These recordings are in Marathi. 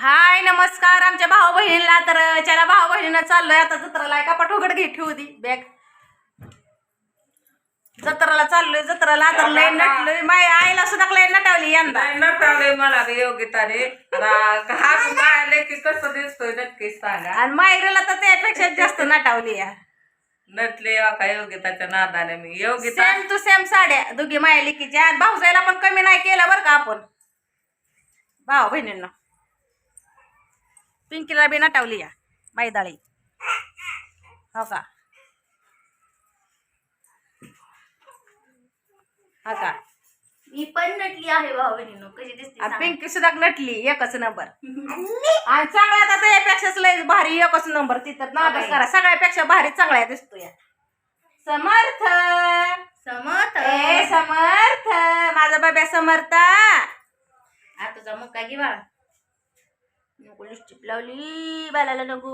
हाय नमस्कार. आमच्या भाऊ बहिणीला तर त्याला भाऊ बहिणीनं चाललोय आता जत्राला कपाट उघड घे ठेवू दी बॅग. जत्राला चाललोय जत्राला तर लय नटलोय. माय आईला सुद्धा लय नटावली यंदा. नटावले मला योगिताने रा- हात मारले की कसं दिसतोय नक्कीच सांगा. आणि मायरीला तर त्यापेक्षा जास्त नटावली या नटले का योगिताच्या नादाने मी. योगिता सेम टू सेम साड्या दोघी माया लिकीच्या. आणि भाऊजाईला पण कमी नाही केलं बरं का आपण. भाऊ बहिणींना पिंकीला बी नटावली या मैदाळी हो का? हो का? मी पण नटली आहे भाऊ बहिणीनो कशी दिसते आणि सांगा. पिंकी सुद्धा नटली एकच नंबर आणि? सगळ्यात आता यापेक्षाच लय भारी एकच नंबर तिथं. नादच करा सगळ्यापेक्षा भारी चांगल्या दिसतो या. समर्थ. समत ए समर्थ. माझा बाब्या समर्थ. आ तुझा मुक्का घे बाळा. नको लिपस्टिक लावली बालाला नको.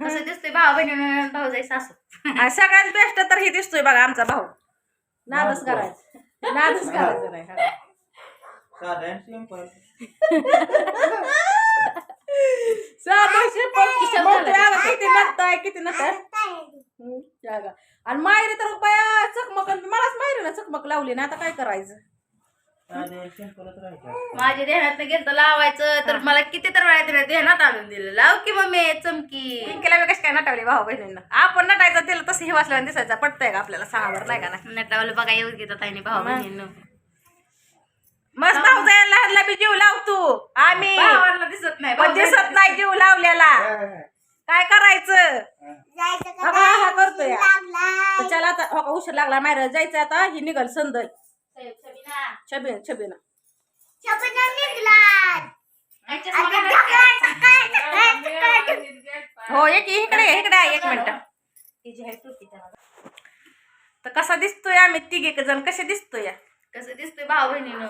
कसं दिसतोय भाऊ बहिणीनं भाऊजाई सासू. आणि सगळ्यात बेस्ट तर हे दिसतोय बघा आमचा भाऊ. नादच करायचं. नादच करायचं नाही हा. साधं सिंपल साधं simple. किशोर बोलतोय, अगं किती नटताय किती नटताय. हम्म, या गा. आणि मायरी तर बाया चकमक मलाच मायरीला चकमक लावली ना आता काय करायचं? माझ्या ध्यानात गेलं लावायचं तर मला किती तर वेळा तिला ध्यानात आणून दिलं. लाव की मम्मी चमकी. पिंकीला बी कशी काय नटावली भाऊ बहिणींना? आपण नटायचं तिला तसं हे वाचल्यानं दिसायचं. पटतंय का आपल्याला? सांगा बरं नाही का नाही? नटावलं बघा येऊ घेतात ताईने भाऊ. बहिणीनं. मस्त भाऊ जायला लहानला बी जीव लावतो आम्ही दिसत नाही पण दिसत नाही जीव लावलेला. काय करायचं? करतोय. तर चला आता हो उशीर लागला मायरा जायचं आता. ही निघल संदय छबीना हो एक इकडे इकडे आहे, एक मिनिट तर कसा दिसतोय आम्ही तिघे जण? कसे दिसतोय? कसं दिसतोय भाऊ बहिणीनं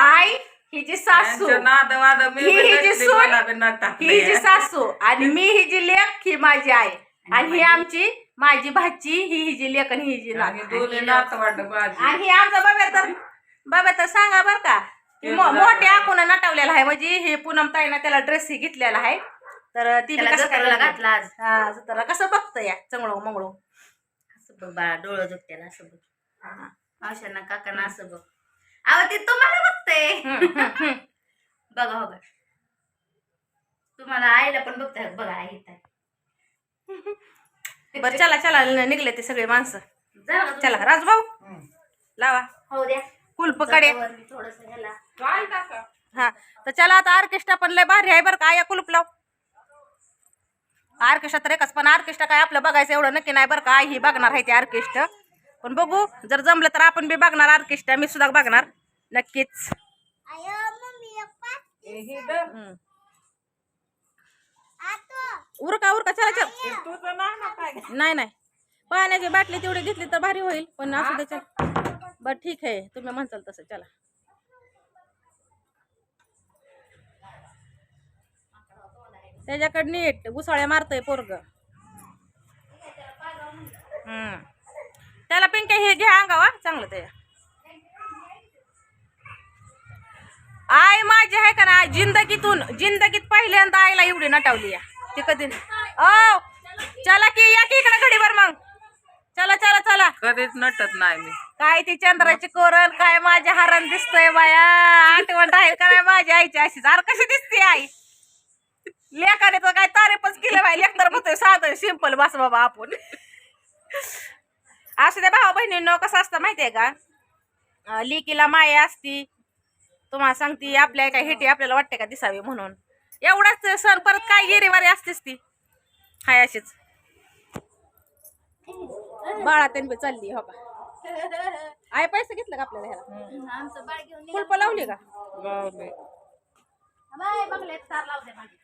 आई ही जी सासू. ही- ही. ही जी सासू. आणि मी ही जी लेख ही माझी आई. आणि ही आमची माझी भाची ही ही जी लेख आणि ही जी आणि नात. दोन्ही नात वाटत माझी आणि हे आमचा बाबा तर बाबा तर सांगा बर का मो- मोठ्या आकुना नटवलेला आहे म्हणजे हे पूनम ताईनं त्याला ड्रेस घेतलेला आहे. तर ती बी त्याला कसं काय जत्राला घातली? घातला आज. हा जत्राला कसं बघतं या चंगळो मंगळो. असं बघ बाळा डोळं दुखत्याला असं बघ. मावशांना काकांना असं बघ. अहो ते तुम्हाला बघते बघा हो बघा. तुम्हाला आईला पण बघताय. बघा आई. बर चला चला न- निघले ते सगळे माणसं. चला राजभाऊ लावा. हो द्या. कुलपकडे थोडस ह्याला. काय टाका? हा तर चला आता ऑर्केस्ट्रा पण लय भारी आहे बरं का या कुलूप लाव. ऑर्केस्ट्रा तर एकच पण ऑर्केस्ट्रा काय आपलं बघायचं एवढं नक्की नाही बरं का आई ही बघणार आहे ते ऑर्केस्ट्रा. पण बघू जर जमलं तर आपण बी बघणार ऑर्केस्ट्रा मी सुद्धा बघणार. नक्कीच. हम्म. उरका उरका चला चल तुझं नाव ना काय? नाही नाही. पाण्याची बाटली तेवढी घेतली तर भारी होईल. पण असू दे चल. बरं ठीक आहे. तुम्ही म्हणताल तसं. चला. त्याच्याकडे नीट. घुसाळ्या मारतय पोरग. हम्म. त्याला पिंके हे घ्या अंगावा चांगलं ते. आई माझी आहे का ना जिंदगीतून जिंदगीत पहिल्यांदा आईला एवढी नटावली या. ती कधी ओ चला की या की इकडे घडीवर मग. चला चला चला. कधीच नटत नाही मी. काय ती चंद्राची कोरण काय माझ्या हारण दिसतोय बाया. आठवण राहील का नाही माझ्या आईची अशीच अरे कशी दिसते आई? लेखाने तर काय तारीफच केलं बाई. लेख तर म्हणतोय साधं सिंपल बस बाबा आपण. असू द्या भाऊ बहिणींनो कसं असतं माहितीये का? लेकीला माया असती. तुम्हाला सांगते आपल्या काय हेटी आपल्याला वाटते का दिसावी म्हणून? एवढाच सण परत काय गिरीवारी असतेच ती. हाय अशीच. बाळा त्यांनी चालली हो का? आय पैसे घेतलं का आपल्याला ह्याला? आमचं बाळ घेऊन निघा. कुलप लावली का? लावले. बाय, बघले तार लावते मागे.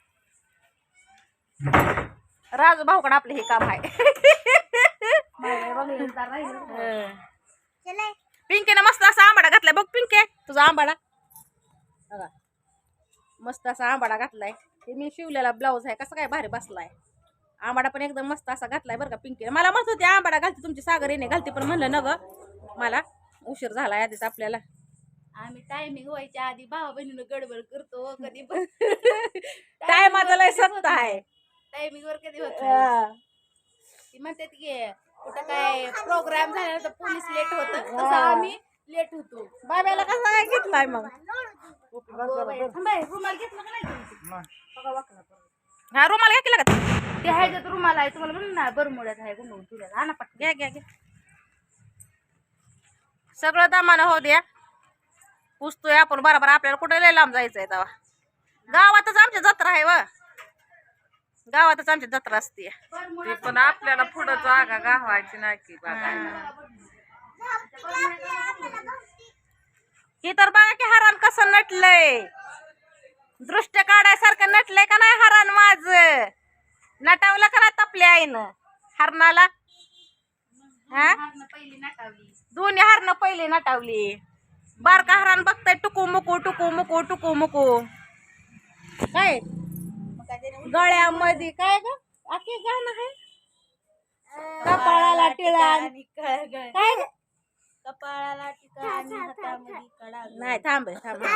राजू भाऊकडे आपलं हे काम आहे. पिंकीनं मस्त असा आंबाडा घातलाय. बघ पिंके तुझा आंबाडा. बघा. मस्त असा आंबाडा घातलाय. हे मी शिवलेला ब्लाऊज आहे कसं काय भारी बसलाय. आंबाडा पण एकदम मस्त असा घातलाय बरं का पिंकीने मला म्हणत होते आंबाडा घालते तुमची सागर येणे घालते. पण म्हणलं न ग मला उशीर झाला आधीच आपल्याला. आम्ही टायमिंग व्हायच्या आधी भावा बहिणीनं गडबड करतो कधी पण. टायमाचा लय सत्ता आहे. टायमिंग वर कधी होत हा. ती म्हणतात की कुठं काय प्रोग्राम झाला तर पोलीस लेट होत तसं हा. आम्ही लेट होतो. बाब्याला कसा काय घेतलाय मग? रुमाल घेतला का नाही तुम्ही? हा रुमाल घ्या केला का ते आहे का रुमाल आहे तुम्हाला म्हणून ना बरमुड्यात आहे गुंडवून तुला आणा पटकन. घ्या घ्या घ्या. सगळं दामानं हो द्या. पुसतोय आपण बरोबर आपल्याला कुठे लय लांब जायचंय तेव्हा. गावातच आमची जत्रा आहे व. गावातच आमची जत्रा असते. ते पण आपल्याला पुढं जागा गावायची नाही की बघायला ही. तर कसं नटलंय. दृष्ट काढायसारखं नटलंय का नाही हरान माझ? नटावलं का नाही तपल्या आईनं? हरणाला? हा? दोन्ही हरणं पहिले नटावली. बारका हरण बघताय टुकू मुकू टुकू मुकू टुकू मुकू. काय? गळ्यामध्ये काय ग? आखे गाणं आहे. कपाळाला टिळा काय? कपाळाला टिका आणि हातामध्ये कडा नाही थांब थांब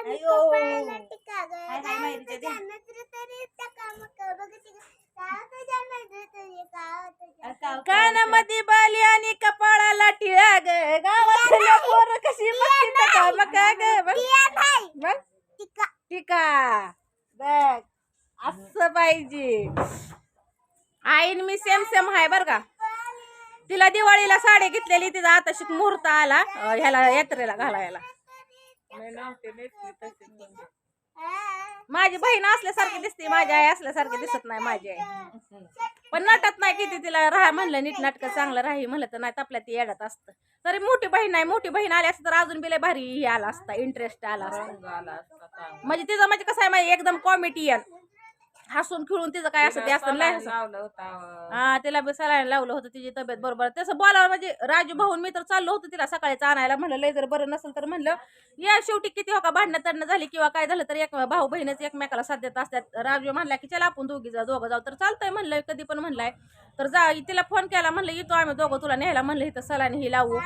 अयो. हाय, हाय, माहितीचे दे. अरे काव- कानामध्ये बाली आणि कपाळाला टिळा ग. गावातल्या पोरं कशी बघती का मग काय ग? बघ. बघ. टिका. बघ. असं पाहिजे. आईन मी सेम सेम आहे बर का. तिला दिवाळीला साडी घेतलेली तिचा आता शिक मुहूर्त आला अं, ह्याला यात्रेला घालायला. माझी बहीण असल्यासारखी दिसते माझी आई असल्यासारखी दिसत नाही माझी आई. पण नटत नाही किती तिला राहा म्हणलं नीट नाटक चांगलं राही म्हणलं तर नाही आपल्या ती येडत असतं. तरी मोठी बहीण नाही मोठी बहीण आली असती तर अजून बिले भारी हे आला असता इंटरेस्ट आला असता. म्हणजे तिचं म्हणजे कसं आहे माहिती एकदम कॉमेडियन हसून खेळून तिचं काय असं ते असं लय हसत. लावलं होता हा तिला बी सलाईन लावलं होतं तिची तब्येत बरोबर. तसं बोलावं म्हणजे राजू भाऊन मी तर चाललो होतो तिला सकाळीच आणायला. म्हणलं लय जर बरं नसेल तर म्हणलं या शेवटी किती हो का भांडणं तडणं झाली किंवा काय झालं तर एक भाऊ बहिणीच एकमेकाला साथ देत असतात. राजू म्हणला की चला आपण दोघी जाऊ दोघं जाऊ. तर चालतंय म्हणलं कधी पण म्हणलाय. तर जा तिला फोन केला म्हणलं येतो आम्ही दोघं तुला न्यायला. म्हणलं इथं सलाईन ही लावू.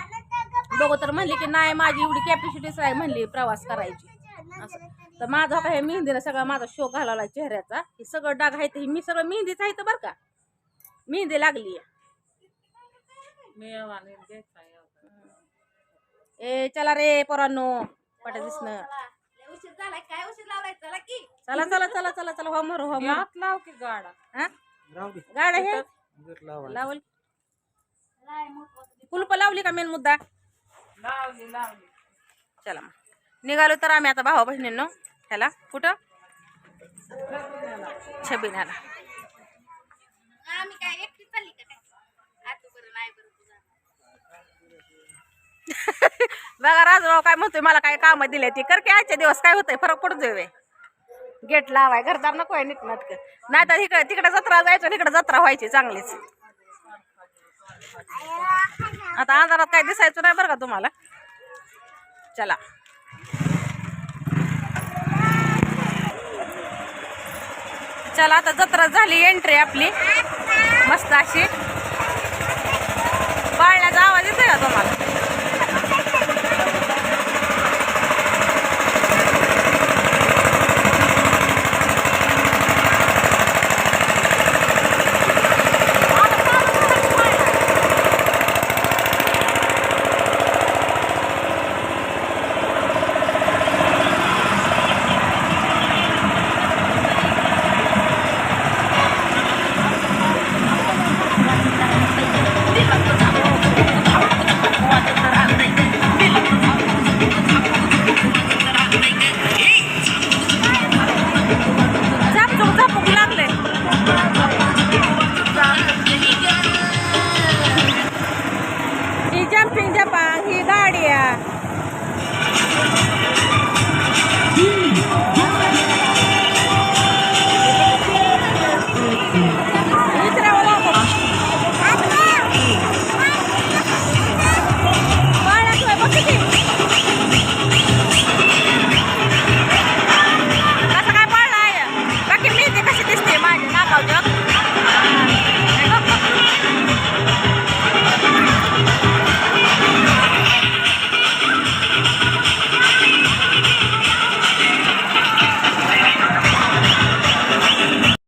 दोघं तर म्हणली की नाही माझी एवढी कॅपॅसिटीच आहे म्हणली प्रवास करायची. असं. तर माझा काय मेहंदीनं सगळा माझा शो घालवला चेहऱ्याचा. हे सगळं डाग आहे ते हे मी सगळं मेहंदीच आहे तर बरं का. मेहंदी लागली. ए चला रे पोरांनो पटा दिसणं लय उशीर झालाय काय उशीर लावलाय चला की. चला चला चला चला चला हो मर हो मर. लाव की गाडा. हा? गाड्या हे. लावल. कुलप लावली का मेन मुद्दा? लावली लावली. चला मग. निघालो तर आम्ही आता भावा बहिणींनो ह्याला कुठं? तुझा बघा राजभाऊ काय म्हणतोय मला काय कामं दिले ती. कर की आजच्या दिवस काय होतंय फरक पडतोय वे गेट लावाय घरदार नको आहे नीट नाटक. नाही तर इकडे तिकडे जत्रा जायचं तिकडे जत्रा व्हायची चांगलीच. आता अंधारात काय दिसायचं नाही बरं का तुम्हाला? चला. चला आता जत्रा झाली एंट्री आपली. मस्त अशी. पाळण्याचा आवाज येतोय का तुम्हाला?